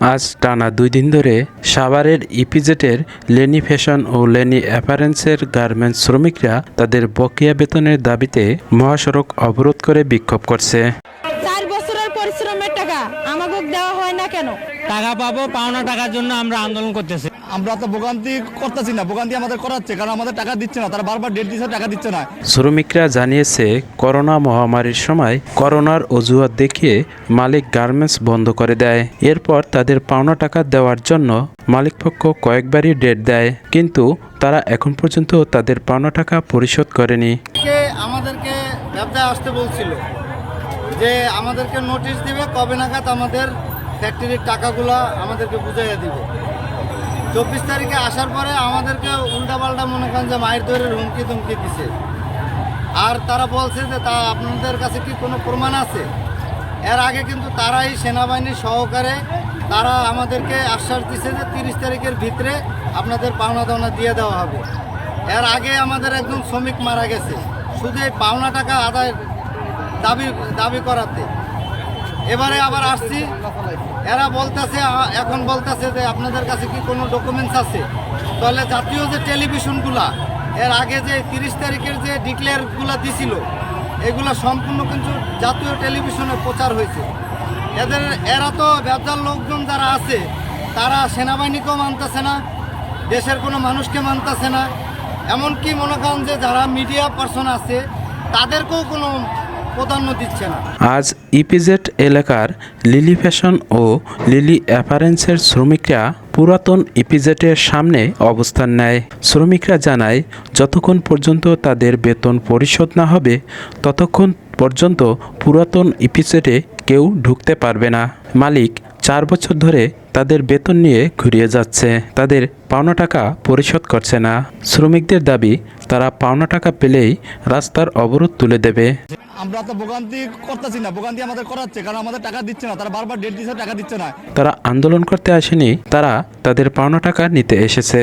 আজ টানা দুই দিন ধরে সাভারের ইপিজেটের লেনি ফ্যাশন ও লেনি অ্যাপারেন্সের গার্মেন্টস শ্রমিকরা তাদের বকেয়া বেতনের দাবিতে মহাসড়ক অবরোধ করে বিক্ষোভ করছে। চার বছরের পরিশ্রমের টাকা আমাকে দেওয়া হয় না কেন? টাকা পাবো পাওনা টাকার জন্য আমরা আন্দোলন করতেছি। আমরা তো ভোগান্তি করতেছি না ভোগান্তি আমাদের করাচ্ছে কারণ আমাদের টাকা দিচ্ছে না তারা বারবার ডেট দিচ্ছে টাকা দিচ্ছে না। শ্রমিকরা জানিয়েছে করোনা মহামারীর সময় করোনার অজুহাত দেখিয়ে মালিক গার্মেন্টস বন্ধ করে দেয়। এরপর তাদের পাওনা টাকা দেওয়ার জন্য মালিকপক্ষ কয়েকবারই ডেট দেয় কিন্তু তারা এখন পর্যন্ত তাদের পাওনা টাকা পরিশোধ করেনি। আমাদেরকে ব্যবসায় আসতে বলছিল যে আমাদেরকে নোটিশ দিবে কবে নাগাদ আমাদের ফ্যাক্টরির টাকাগুলো আমাদেরকে বুঝাইয়া দিবে। চব্বিশ তারিখে আসার পরে আমাদেরকে উল্টাপাল্টা মনে করেন যে মায়ের দৈরের হুমকি তুমকি দিছে। আর তারা বলছে যে তা আপনাদের কাছে কি কোনো প্রমাণ আছে? এর আগে কিন্তু তারাই সেনাবাহিনীর সহকারে তারা আমাদেরকে আশ্বাস দিছে যে তিরিশ তারিখের ভিতরে আপনাদের পাওনা দাওনা দিয়ে দেওয়া হবে। এর আগে আমাদের একজন শ্রমিক মারা গেছে। শুধু এই পাওনা টাকা আদায় দাবি দাবি করাতে। এবারে আবার আসছি। এরা বলতেছে এখন বলতেছে যে আপনাদের কাছে কি কোনো ডকুমেন্টস আছে? তাহলে জাতীয় যে টেলিভিশনগুলা এর আগে যে তিরিশ তারিখের যে ডিক্লেয়ারগুলো দিছিল, এগুলো সম্পূর্ণ কিন্তু জাতীয় টেলিভিশনে প্রচার হয়েছে। এদের, এরা তো ব্যবসার লোকজন যারা আছে, তারা সেনাবাহিনীকেও মানতেছে না, দেশের কোনো মানুষকে মানতেছে না। এমনকি মনে করেন যে যারা মিডিয়া পার্সন আছে, তাদেরকেও কোনো প্রাধান্য দিচ্ছে না। আজ ইপিজেড এলাকার লিলি ফ্যাশন ও লিলি অ্যাপারেন্সের শ্রমিকরা পুরাতন ইপিজেটের সামনে অবস্থান নেয়। শ্রমিকরা জানায়, যতক্ষণ পর্যন্ত তাদের বেতন পরিশোধ না হবে, ততক্ষণ পর্যন্ত পুরাতন ইপিজেটে কেউ ঢুকতে পারবে না। মালিক চার বছর ধরে তাদের বেতন নিয়ে ঘুরিয়ে যাচ্ছে। তাদের পাওনা টাকা পরিশোধ করছে না। শ্রমিকদের দাবি, তারা পাওনা টাকা পেলেই রাস্তার অবরোধ তুলে দেবে। আমরা তো ভোগান্তি করতেছি না, ভোগান্তি আমাদের করাচ্ছে, কারণ আমাদের টাকা দিচ্ছে না, তারা বারবার ডেট দিচ্ছে টাকা দিচ্ছে না। তারা আন্দোলন করতে আসেনি, তারা তাদের পাওনা টাকা নিতে এসেছে।